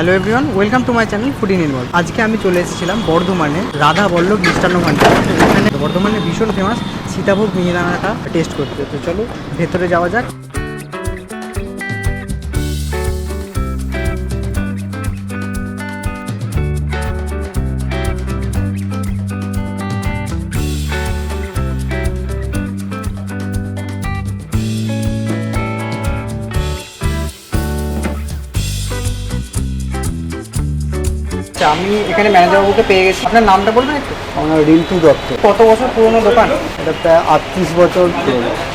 Hello everyone welcome to my channel in Nirmal আজকে আমি চলে এসেছিলাম বর্ধমানে, রাধা বল্লভ মিষ্টান্ন ভান্ডার। এখানে বর্ধমানে ভীষণ ফেমাস সীতাভোগ মিহিদানাটা টেস্ট করতে। তো চলো, ভেতরে যাওয়া যাক। আচ্ছা আমি এখানে ম্যানেজার বাবুকে পেয়ে গেছি। আপনার নামটা বলবেন একটু? আমার রিন্টু দত্ত। কত বছর পুরনো দোকান? এটা প্রায় আটত্রিশ বছর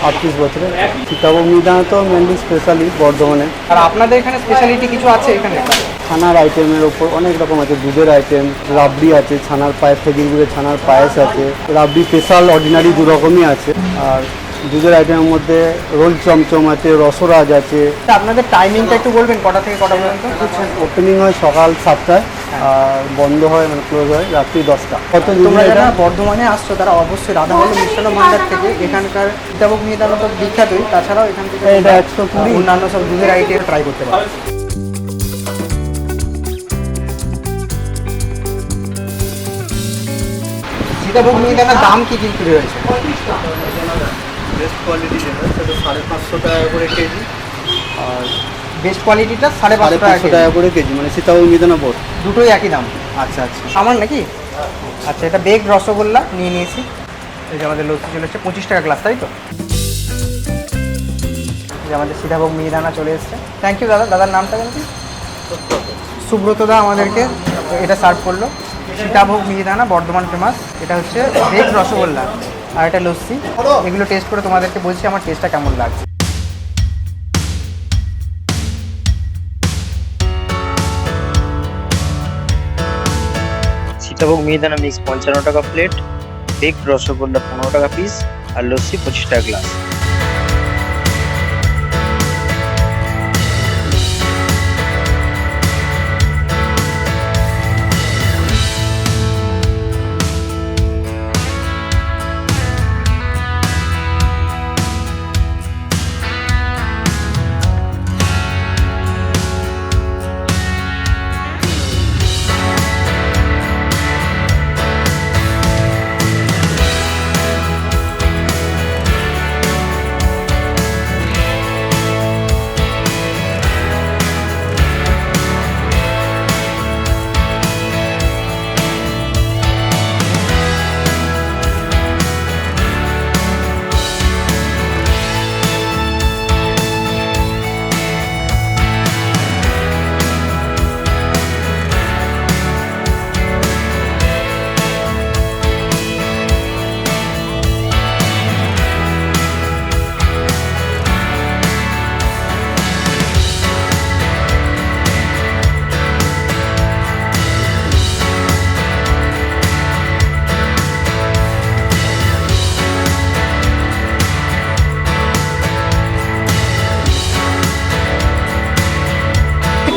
আটত্রিশ বছরের। সীতাভোগ মিহিদানা তো মেনলি স্পেশালি বর্ধমানে আর আপনাদের এখানে স্পেশালিটি কিছু আছে এখানে? ছানার আইটেমের ওপর অনেক রকম আছে দুধের আইটেম রাবড়ি আছে ছানার পায়েস খেজুর গুড়ের ছানার পায়েস আছে। রাবড়ি স্পেশাল অর্ডিনারি দু রকমই আছে। আর দুধের আইটেমের মধ্যে রোল চমচম আছে রসরাজ আছে। তা আপনাদের টাইমিংটা একটু বলবেন কটা থেকে কটা পর্যন্ত? ওপেনিং হয় সকাল সাতটায়। আর বন্ধ হয় মানে ক্লোজ হয় রাত্রি দশটা। তোমরা যারা বর্ধমানে আসছো তারা অবশ্যই রাধা বল্লভ মিষ্টান্ন ভান্ডার থেকে এখানকার সীতাভোগ মিহিদানা তো বিখ্যাতই তাছাড়াও এখান থেকে এটা একশো কুড়ি। অন্যান্য সব দুধের আইটেম ট্রাই করতে পারো। সীতাভোগ মিহিদানার দাম কি কি রয়েছে? বেস্ট কোয়ালিটি যেটা সেটা সাড়ে পাঁচশো টাকা করে কেজি। আর বেস্ট কোয়ালিটিটা সাড়ে পাঁচশো টাকা টাকা করে কেজি মানে সীতাভোগ মিহিদানা বোর্ড দুটোই একই দাম। আচ্ছা আচ্ছা। আমার নাকি? আচ্ছা এটা বেগ রসগোল্লা নিয়ে নিয়েছি। এই যে আমাদের লস্যি চলে এসছে পঁচিশ টাকা গ্লাস তাই তো? যে আমাদের সীতাভোগ মিহিদানা চলে এসছে। থ্যাংক ইউ দাদা। দাদার নামটা জানতে? সুব্রত দা আমাদেরকে এটা সার্ভ করল। সীতাভোগ মিহিদানা বর্ধমান ফেমাস এটা হচ্ছে বেগ রসগোল্লা আর এটা লস্যি। এগুলো টেস্ট করে তোমাদেরকে বলছি আমার টেস্টটা কেমন লাগছে। সীতাভোগ মিহিদানা মিক্স পঞ্চান্ন টাকা প্লেট বেক রসগোল্লা পনেরো টাকা পিস আর লস্যি পঁচিশ টাকা গ্লাস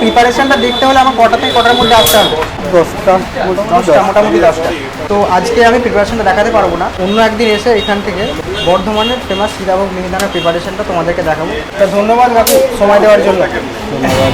প্রিপারেশনটা দেখতে হলে আমার কটা থেকে কটার মধ্যে আসতে হবে? দশটা দশটা মোটামুটি দশটা। তো আজকে আমি প্রিপারেশনটা দেখাতে পারব না। অন্য একদিন এসে এখান থেকে বর্ধমানের ফেমাস সীতাভোগ মিহিদানের প্রিপারেশনটা তোমাদেরকে দেখাবো। তা ধন্যবাদ বাবু সময় দেওয়ার জন্য। ধন্যবাদ।